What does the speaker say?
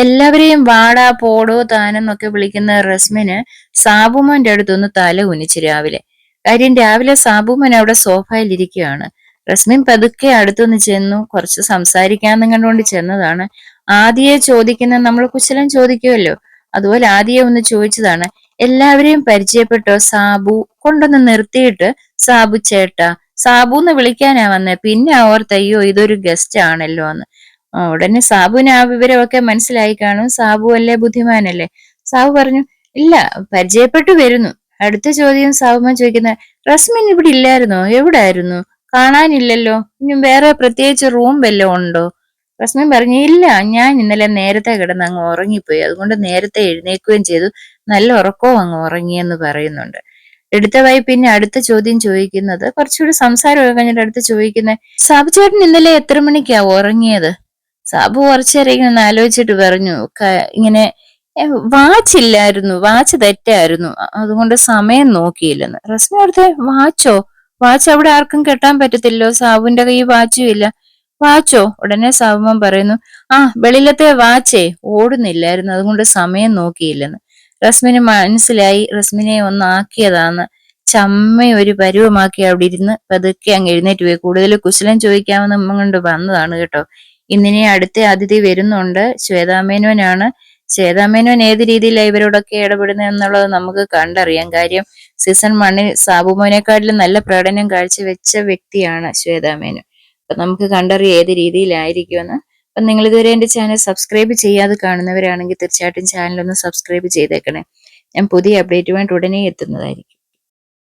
എല്ലാവരെയും വാടാ പോടോ താനെന്നൊക്കെ വിളിക്കുന്ന റസ്മിന് സാബുമോന്റെ അടുത്തൊന്ന് തല ഉനിച്ച് രാവിലെ. കാര്യം രാവിലെ സാബുമോൻ അവിടെ സോഫയിൽ ഇരിക്കുകയാണ്. റസ്മിൻ പതുക്കെ അടുത്തൊന്ന് ചെന്നു. കുറച്ച് സംസാരിക്കാന്നും കണ്ടുകൊണ്ട് ചെന്നതാണ്. ആദിയെ ചോദിക്കുന്ന നമ്മൾ കുശലം ചോദിക്കുമല്ലോ അതുപോലെ ആദിയെ ഒന്ന് ചോദിച്ചതാണ് എല്ലാവരെയും പരിചയപ്പെട്ടോ സാബു? കൊണ്ടൊന്ന് നിർത്തിയിട്ട് സാബു ചേട്ടാ സാബു എന്ന് വിളിക്കാനാ വന്നേ. പിന്നെ ഓർത്തയ്യോ ഇതൊരു ഗസ്റ്റ് ആണല്ലോ എന്ന് ഉടനെ സാബുവിന് ആ വിവരമൊക്കെ മനസ്സിലായി കാണും. സാബു അല്ലേ ബുദ്ധിമാനല്ലേ? സാബു പറഞ്ഞു ഇല്ല പരിചയപ്പെട്ടു വരുന്നു. അടുത്ത ചോദ്യം സാബുമാൻ ചോദിക്കുന്ന റസ്മിൻ ഇവിടെ ഇല്ലായിരുന്നോ? എവിടെ ആയിരുന്നു കാണാനില്ലല്ലോ. ഇനി വേറെ പ്രത്യേകിച്ച് റൂം വല്ലതും ഉണ്ടോ? റസ്മിൻ പറഞ്ഞു ഇല്ല ഞാൻ ഇന്നലെ നേരത്തെ കിടന്ന് അങ്ങ് ഉറങ്ങിപ്പോയി. അതുകൊണ്ട് നേരത്തെ എഴുന്നേക്കുകയും ചെയ്തു. നല്ല ഉറക്കവും അങ്ങ് ഉറങ്ങിയെന്ന് പറയുന്നുണ്ട്. എടുത്തവായി പിന്നെ അടുത്ത ചോദ്യം ചോദിക്കുന്നത് കുറച്ചുകൂടി സംസാരം കഴിഞ്ഞിട്ട് അടുത്ത് ചോദിക്കുന്നത് സാബു ചേട്ടൻ ഇന്നലെ എത്ര മണിക്കാ ഉറങ്ങിയത്? സാബു കുറച്ചേരം ഇങ്ങനെ ആലോചിച്ചിട്ട് പറഞ്ഞു ഇങ്ങനെ വാച്ച് ഇല്ലായിരുന്നു വാച്ച് തെറ്റായിരുന്നു അതുകൊണ്ട് സമയം നോക്കിയില്ലെന്ന്. റസ്മി അടുത്ത് വാച്ചോ? വാച്ച് അവിടെ ആർക്കും കെട്ടാൻ പറ്റത്തില്ലോ സാബുവിന്റെ കൈ വാച്ചും ഇല്ല. വാച്ചോ? ഉടനെ സാബുമൻ പറയുന്നു ആ വെളിയിലത്തെ വാച്ചേ ഓടുന്നില്ലായിരുന്നു അതുകൊണ്ട് സമയം നോക്കിയില്ലെന്ന്. റസ്മിന് മനസ്സിലായി റസ്മിനെ ഒന്നാക്കിയതാന്ന് ചമ്മ ഒരു പരുവമാക്കി അവിടെ ഇരുന്ന് പതുക്കെ അങ്ങ് എഴുന്നേറ്റ് പോയി. കൂടുതൽ കുശലം ചോദിക്കാമെന്ന് കൊണ്ട് വന്നതാണ് കേട്ടോ. ഇന്നിനെ അടുത്ത അതിഥി വരുന്നുണ്ട്. ശ്വേതാമേനോനാണ്. ശ്വേതാമേനോൻ ഏത് രീതിയിലാണ് ഇവരോടൊക്കെ ഇടപെടുന്നത് എന്നുള്ളത് നമുക്ക് കണ്ടറിയാം. കാര്യം സീസൺ വണ്ണിൽ സാബുമോനെക്കാട്ടിലും നല്ല പ്രകടനം കാഴ്ചവെച്ച വ്യക്തിയാണ് ശ്വേതാമേനോൻ. അപ്പൊ നമുക്ക് കണ്ടറിയാം ഏത് രീതിയിലായിരിക്കുമെന്ന്. അപ്പൊ നിങ്ങൾ ഇതുവരെ എന്റെ ചാനൽ സബ്സ്ക്രൈബ് ചെയ്യാതെ കാണുന്നവരാണെങ്കിൽ തീർച്ചയായിട്ടും ചാനൽ ഒന്ന് സബ്സ്ക്രൈബ് ചെയ്തേക്കണേ. ഞാൻ പുതിയ അപ്ഡേറ്റുമായിട്ട് ഉടനെ എത്തുന്നതായിരിക്കും.